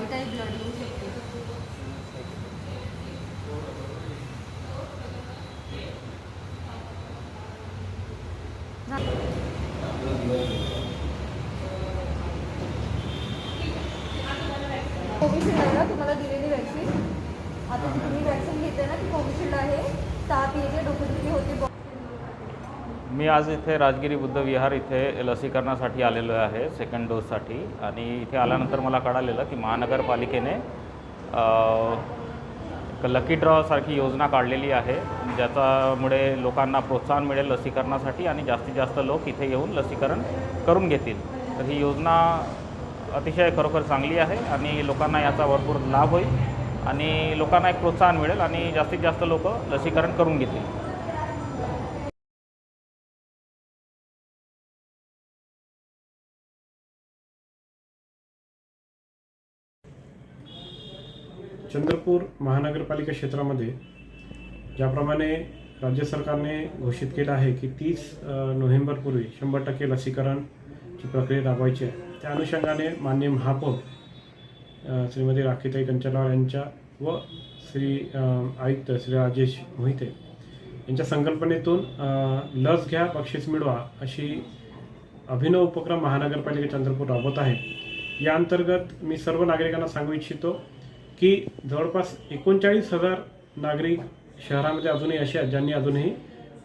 आहे ब्लड येऊ शकते कोविशिल्ड आहे ना, तुम्हाला दिलेली वॅक्सिन आता जी तुम्ही वॅक्सिन घेते ना, ती कोविशिल्ड आहे. ताप येते डोकेदुखी होते. मी आज इथे राजगिरी बुद्ध विहार इथे लसीकरणासाठी आलेलो आहे सेकंड डोससाठी आणि इथे आल्यानंतर मला कळालेलं की महानगरपालिकेने एक लकी ड्रॉसारखी योजना काढलेली आहे ज्याच्यामुळे लोकांना प्रोत्साहन मिळेल लसीकरणासाठी आणि जास्तीत जास्त लोक इथे येऊन लसीकरण करून घेतील. तर ही योजना अतिशय खरोखर चांगली आहे आणि लोकांना याचा भरपूर लाभ होईल आणि लोकांना एक प्रोत्साहन मिळेल आणि जास्तीत जास्त लोक लसीकरण करून घेतील. चंद्रपूर महानगरपालिका क्षेत्रामध्ये ज्याप्रमाणे राज्य सरकारने घोषित केलं आहे की तीस नोव्हेंबरपूर्वी शंभर टक्के लसीकरणची प्रक्रिया राबवायची आहे. त्या अनुषंगाने माननीय महापौर श्रीमती राखीताई कंचनवार यांच्या व श्री आयुक्त श्री राजेश मोहिते यांच्या संकल्पनेतून लस घ्या बक्षीस मिळवा अशी अभिनव उपक्रम महानगरपालिका चंद्रपूर राबवत आहे. या अंतर्गत मी सर्व नागरिकांना सांगू इच्छितो की जवळपास एकोणचाळीस हजार नागरिक शहरामध्ये अजूनही असे आहेत ज्यांनी अजूनही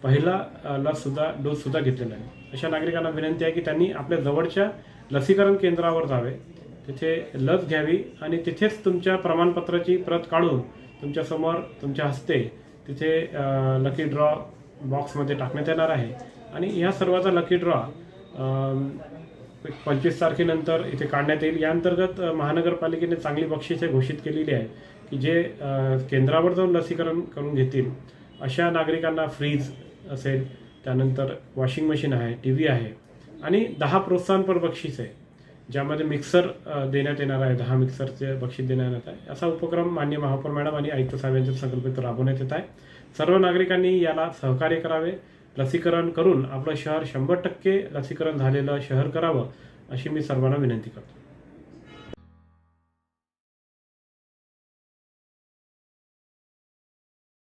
पहिला लससुद्धा डोससुद्धा घेतलेला आहे. अशा नागरिकांना विनंती आहे की त्यांनी आपल्या जवळच्या लसीकरण केंद्रावर जावे तिथे लस घ्यावी आणि तिथेच तुमच्या प्रमाणपत्राची प्रत काढून तुमच्यासमोर तुमच्या हस्ते तिथे लकी ड्रॉ बॉक्समध्ये टाकण्यात येणार आहे. आणि ह्या सर्वाचा लकी ड्रॉ पंचवीस तारखेनंतर इथे काढण्यात येईल. या अंतर्गत महानगरपालिकेने चांगली बक्षिसे घोषित केलेली आहे की जे केंद्रावर जाऊन लसीकरण करून घेतील अशा नागरिकांना फ्रीज असेल त्यानंतर वॉशिंग मशीन आहे टी व्ही आहे आणि दहा प्रोत्साहनपर बक्षीस आहे ज्यामध्ये मिक्सर देण्यात येणार आहे दहा मिक्सरचे बक्षीस देण्यात येत आहे. असा उपक्रम मान्य महापौर मॅडम आणि आयुक्त साहेब यांच्या संकल्पित राबवण्यात येत आहे. सर्व नागरिकांनी याला सहकार्य करावे. लसीकरण करून आपलं शहर शंभर टक्के लसीकरण झालेलं शहर करावं अशी मी सर्वांना विनंती करतो.